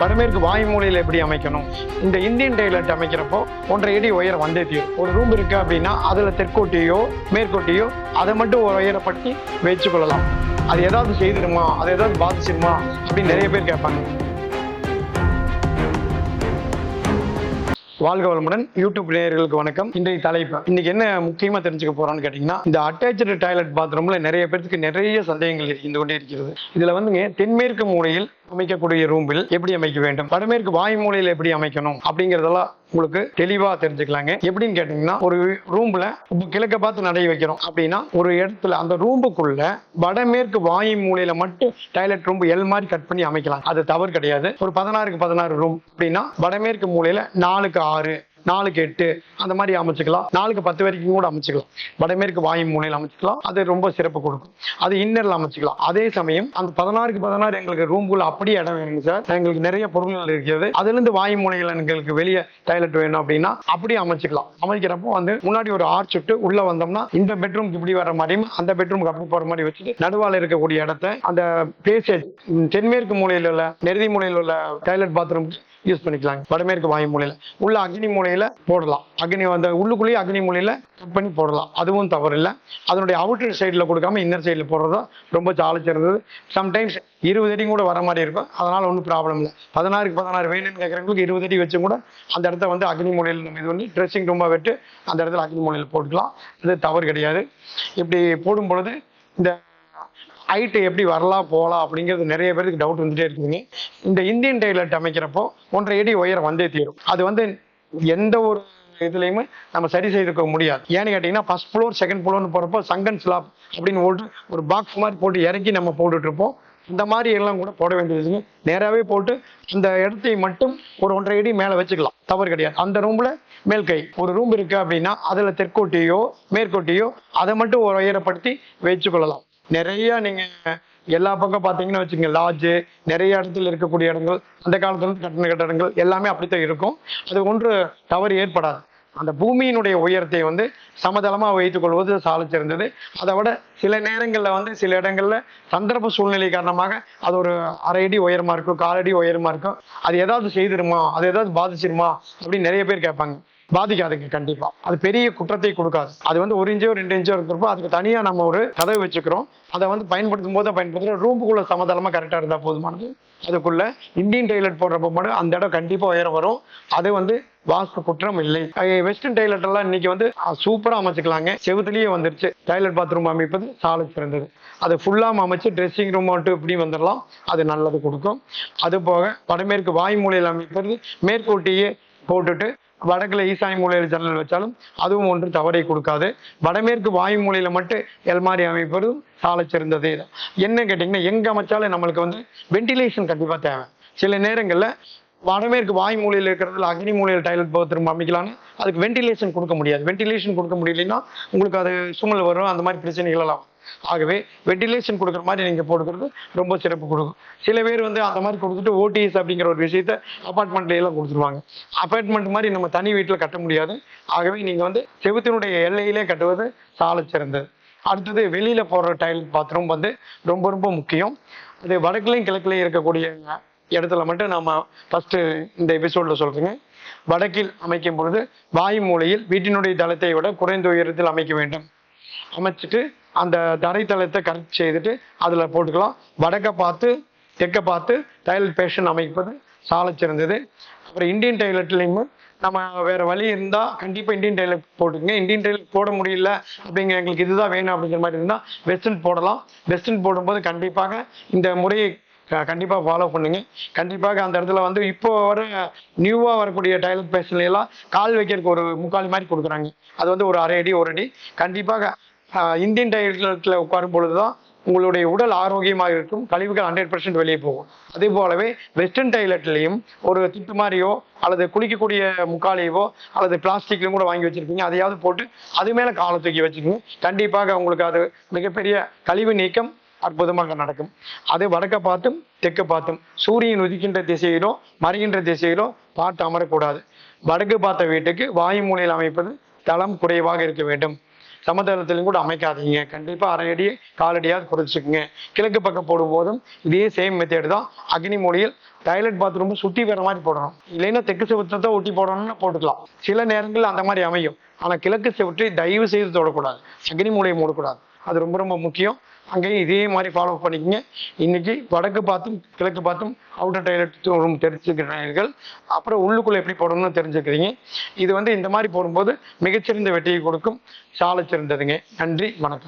வடமேற்கு வாய் மூலையில் எப்படி அமைக்கணும்? இந்த இந்தியன் டைலட் அமைக்கிறப்போ ஒன்றரை அடி உயரம் வந்தே தீரும். ஒரு ரூம் இருக்கு அப்படின்னா அதில் தெற்கோட்டியோ மேற்கோட்டியோ அதை மட்டும் ஒரு உயரப்படுத்தி வச்சுக்கொள்ளலாம் அது ஏதாவது செய்திருமா அது ஏதாவது பாதிச்சிருமா அப்படின்னு நிறைய பேர் கேட்பாங்க. வாழ்க வளமுடன் யூடியூப் நேயர்களுக்கு வணக்கம். இன்றைய தலைப்பு இன்னைக்கு என்ன முக்கியமா தெரிஞ்சுக்க போறோம்னு கேட்டீங்கன்னா இந்த அட்டாச்சு டாய்லெட் பாத்ரூம்ல நிறைய பேருக்கு நிறைய சந்தேகங்கள் இருந்து கொண்டே இருக்கிறது. இதுல வந்துங்க தென்மேற்கு மூலையில் அமைக்கக்கூடிய ரூமில் எப்படி அமைக்க வேண்டும்? வடமேற்கு வாயு மூலையில் எப்படி அமைக்கணும்? அப்படிங்கறதெல்லாம் உங்களுக்கு தெளிவா தெரிஞ்சுக்கலாங்க. எப்படின்னு கேட்டீங்கன்னா ஒரு ரூம்ல இப்போ கிழக்க பார்த்து நடை வைக்கிறோம் அப்படின்னா ஒரு இடத்துல அந்த ரூம்புக்குள்ள வடமேற்கு வாயு மூலையில மட்டும் டாய்லெட் ரூம் எல் மாதிரி கட் பண்ணி அமைக்கலாம். அது தவறு கிடையாது. ஒரு பதினாறுக்கு பதினாறு ரூம் அப்படின்னா வடமேற்கு மூலையில நாலுக்கு ஆறு நாலுக்கு எட்டு அந்த மாதிரி அமைச்சுக்கலாம். நாலுக்கு பத்து வரைக்கும் கூட அமைச்சுக்கலாம். வடமேற்கு வாயு மூலையில் அமைச்சுக்கலாம். அது ரொம்ப சிறப்பு கொடுக்கும். அது இன்னரில் அமைச்சுக்கலாம். அதே சமயம் அந்த பதினாறுக்கு பதினாறு எங்களுக்கு ரூம்குள்ள அப்படியே இடம் வேணுங்க சார். எங்களுக்கு நிறைய பொருட்கள் இருக்கிறது. அதுலேருந்து வாயு மூலையில் எங்களுக்கு வெளியே டாய்லெட் வேணும் அப்படின்னா அப்படியே அமைச்சுக்கலாம். அமைக்கிறப்போ வந்து முன்னாடி ஒரு ஆர்ச் விட்டு உள்ள வந்தோம்னா இந்த பெட்ரூம்க்கு இப்படி வர மாதிரியும் அந்த பெட்ரூம்க்கு அப்படி போற மாதிரி வச்சுட்டு நடுவால இருக்கக்கூடிய இடத்த அந்த பேசேஜ் தென்மேற்கு மூலையில் உள்ள நெருதி மூலையில் உள்ள டாய்லெட் பாத்ரூம் யூஸ் பண்ணிக்கலாங்க. வடமேற்கு வாயு மூலையில். உள்ள அக்னி மூலையில் போடலாம். அக்னி அந்த உள்ளுக்குள்ளேயே அக்னி மூலையில் கட் பண்ணி போடலாம். அதுவும் தவறு இல்லை அதனுடைய அவுட்டர் சைடில் கொடுக்காம இன்னர் சைடில் போடுறதா ரொம்ப சாலை சிறந்தது. சம்டைம்ஸ் இருபது அடி கூட வர மாதிரி இருக்கும். அதனால் ஒன்றும் ப்ராப்ளம் இல்லை. பதினாறுக்கு பதினாறு வேணும்னு கேட்குறவங்களுக்கு இருபது அடி வச்சும் கூட அந்த இடத்த வந்து அக்னி மூலையில் நம்ம இது பண்ணி ட்ரெஸ்ஸிங் ரூமாக விட்டு அந்த இடத்துல அக்னி மூலையில் போட்டுக்கலாம். அது தவறு கிடையாது. இப்படி போடும் பொழுது இந்த ஹைட்டு எப்படி வரலாம் போகலாம் அப்படிங்கிறது நிறைய பேருக்கு டவுட் வந்துட்டே இருக்குதுங்க இந்த இந்தியன் டைலட் அமைக்கிறப்போ ஒன்றரை அடி உயரம் வந்தே தீரும். அது வந்து எந்த ஒரு இதுலையுமே நம்ம சரி செய்துக்க முடியாது. ஏன்னு கேட்டிங்கன்னா ஃபர்ஸ்ட் ஃப்ளோர் செகண்ட் ஃப்ளோர்னு போகிறப்போ சங்கன் ஸ்லாப் அப்படின்னு போட்டு ஒரு பாக்ஸ் மாதிரி போட்டு இறக்கி நம்ம போட்டுட்ருப்போம் இந்த மாதிரி எல்லாம் கூட போட வேண்டியதுங்க நேராகவே போட்டு அந்த இடத்தை மட்டும் ஒரு ஒன்றரை அடி மேலே வச்சுக்கலாம். தவறு கிடையாது. அந்த ரூமில் மேல் கை. ஒரு ரூம் இருக்குது அப்படின்னா அதில் தெற்கோட்டியோ மேற்கோட்டியோ அதை மட்டும் ஒரு உயரப்படுத்தி வச்சுக்கொள்ளலாம் நிறைய நீங்க எல்லா பக்கம் பார்த்தீங்கன்னா வச்சுக்கோங்க லாட்ஜு நிறைய இடத்துல இருக்கக்கூடிய இடங்கள் அந்த காலத்துல கட்டண கட்டடங்கள் எல்லாமே அப்படித்தான் இருக்கும். அது ஒன்று தவறு ஏற்படாது. அந்த பூமியினுடைய உயரத்தை வந்து சமதளமாக வைத்துக் கொள்வது சால அதை விட சில நேரங்களில் வந்து சில இடங்கள்ல சந்தர்ப்ப சூழ்நிலை காரணமாக அது ஒரு அரை அடி உயரமா இருக்கும் காலடி உயரமாக உயரமா இருக்கும். அது ஏதாவது செய்திருமா? அது ஏதாவது பாதிச்சிருமா? அப்படின்னு நிறைய பேர் கேட்பாங்க. பாதிக்காதுங்க கண்டிப்பா. அது பெரிய குற்றத்தை கொடுக்காது. அது வந்து ஒரு இன்ச்சோ ரெண்டு இன்ச்சோ இருக்கிறப்போ அதுக்கு தனியா நம்ம ஒரு கதவு வச்சுக்கிறோம். அதை வந்து பயன்படுத்தும் போது பயன்படுத்துகிறோம் ரூமுக்குள்ள சமதளமா கரெக்டா இருந்தா போதுமானது. அதுக்குள்ள இந்தியன் டைலட் போடுறப்ப மட்டும் அந்த இடம் கண்டிப்பா உயரம் வரும். அது வந்து வாஸ்து குற்றம் இல்லை. வெஸ்டர்ன் டைலட் எல்லாம் இன்னைக்கு வந்து சூப்பரா அமைச்சுக்கலாங்க. செவுத்துலயே வந்துருச்சு. டைலட் பாத்ரூம் அமைப்பது சாலை சிறந்தது அது ஃபுல்லாக அமைச்சு ட்ரெஸ்ஸிங் ரூம் மட்டும் இப்படி வந்துடலாம் அது நல்லது கொடுக்கும். அது போக வடமேற்கு வாய்மூலையில் அமைப்பது மேற்கூட்டியே போட்டுட்டு வடக்குல ஈசானி மூலையில் ஜன்னல் வச்சாலும் அதுவும் ஒன்று தவறை கொடுக்காது. வடமேற்கு வாயு மூலையில மட்டும் எல்மாரி அமைப்பது சாலை சிறந்ததே தான். என்ன கேட்டிங்கன்னா எங்க அமைச்சாலும் நம்மளுக்கு வந்து வென்டிலேஷன் கண்டிப்பா தேவை. சில நேரங்கள்ல வடமேற்கு வாய் மூலையில் இருக்கிறதுல அக்னி மூலையில் டைலட் திரும்ப அமைக்கலாம்னு அதுக்கு வென்டிலேஷன் கொடுக்க முடியாது. வென்டிலேஷன் கொடுக்க முடியலைன்னா உங்களுக்கு அது சுமல் வரும் அந்த மாதிரி பிரச்சனைகள் எல்லாம் ஆகவே வென்டிலேஷன் கொடுக்குற மாதிரி நீங்கள் போடுறது ரொம்ப சிறப்பு கொடுக்கும். சில பேர் வந்து அந்த மாதிரி கொடுத்துட்டு ஓடிஎஸ் அப்படிங்கிற ஒரு விஷயத்த அப்பார்ட்மெண்ட்ல எல்லாம் கொடுத்துருவாங்க. அப்பார்ட்மெண்ட் மாதிரி நம்ம தனி வீட்டில் கட்ட முடியாது. ஆகவே நீங்கள் வந்து செவுத்தினுடைய எல்லையிலே கட்டுவது சால சிறந்தது. அடுத்தது வெளியில் போடுற டைலட் பாத்ரூம் வந்து ரொம்ப ரொம்ப முக்கியம். அது வடக்குலையும் கிழக்குலையும் இருக்கக்கூடிய இடத்துல மட்டும் நம்ம ஃபர்ஸ்ட் இந்த எபிசோட்ல சொல்றேங்க. வடக்கில் அமைக்கும் பொழுது வாயு மூலையில் வீட்டினுடைய தளத்தை விட குறைந்த உயரத்தில் அமைக்க வேண்டும். அமைச்சிட்டு அந்த தரைத்தளத்தை கரெக்ட் செய்துட்டு அதுல போட்டுக்கலாம். வடக்க பார்த்து தெற்க பார்த்து டைலட் பேஷன் அமைப்பது சாலை சிறந்தது. அப்புறம் இந்தியன் டைலட்லையும் நம்ம வேற வழி இருந்தா கண்டிப்பா இந்தியன் டைலட் போட்டுக்கங்க. இந்தியன் டைலட் போட முடியல அப்படிங்கிற எங்களுக்கு இதுதான் வேணும் அப்படிங்கிற மாதிரி இருந்தா வெஸ்டர்ன் போடலாம். வெஸ்டர்ன் போடும்போது கண்டிப்பாக இந்த முறையை க- ஃபாலோ பண்ணுங்க. கண்டிப்பாக அந்த இடத்துல வந்து இப்போ வர நியூவாக வரக்கூடிய டைலட் பேஷன்ல கால் வைக்கிறதுக்கு ஒரு முக்கால் மாதிரி கொடுக்குறாங்க. அது வந்து ஒரு அரை அடி ஒரு அடி. கண்டிப்பாக இந்தியன் டைலட்ல உட்காரும் பொழுது தான் உங்களுடைய உடல் ஆரோக்கியமாக இருக்கும். கழிவுகள் ஹண்ட்ரட் பர்சன்ட் வெளியே போகும். அதே போலவே வெஸ்டர்ன் டைலட்லையும் ஒரு திட்டு மாதிரியோ அல்லது குளிக்கக்கூடிய முக்காலையவோ அல்லது பிளாஸ்டிக்லையும் கூட வாங்கி வச்சுருப்பீங்க. அதையாவது போட்டு அது மேலே காலை தூக்கி வச்சுக்கோங்க. கண்டிப்பாக உங்களுக்கு அது மிகப்பெரிய கழிவு நீக்கம் அற்புதமாக நடக்கும். அது வடக்க பார்த்தும் தெற்கு பார்த்தும் சூரியன் உதிக்கின்ற திசையிலோ மறைகின்ற திசையிலோ பார்த்து அமரக்கூடாது. வடக்கு பார்த்த வீட்டுக்கு வாயு மூலையில் அமைப்பது தளம் குறைவாக இருக்க வேண்டும். சமதளத்திலும் கூட அமைக்காதீங்க. கண்டிப்பாக அரை அடி காலடியாக குறைச்சிக்கோங்க. கிழக்கு பக்கம் போடும்போதும் இதே சேம் மெத்தேடு தான். அக்னி மூலையில் டாய்லெட் பாத்ரூம் சுற்றி வர மாதிரி போடணும். இல்லைன்னா தெற்கு செவத்தை தான் ஒட்டி போடணும்னு போட்டுக்கலாம். சில நேரங்களில் அந்த மாதிரி அமையும். ஆனால் கிழக்கு செவற்றை தயவு செய்து தொடக்கூடாது. அக்னி மூலையை மூடக்கூடாது. அது ரொம்ப ரொம்ப முக்கியம். அங்கேயும் இதே மாதிரி ஃபாலோ பண்ணிக்கங்க. இன்னைக்கு வடக்கு பார்த்தும் கிழக்கு பார்த்தும் அவுட்டர் டாய்லெட் ரூம் தெரிஞ்சுக்கிறீர்கள். அப்புறம் உள்ளுக்குள்ளே எப்படி போடணும்னு தெரிஞ்சுக்கிறீங்க. இது வந்து இந்த மாதிரி போடும்போது மிகச்சிறந்த வெற்றியை கொடுக்கும். சாலை சிறந்ததுங்க நன்றி வணக்கம்.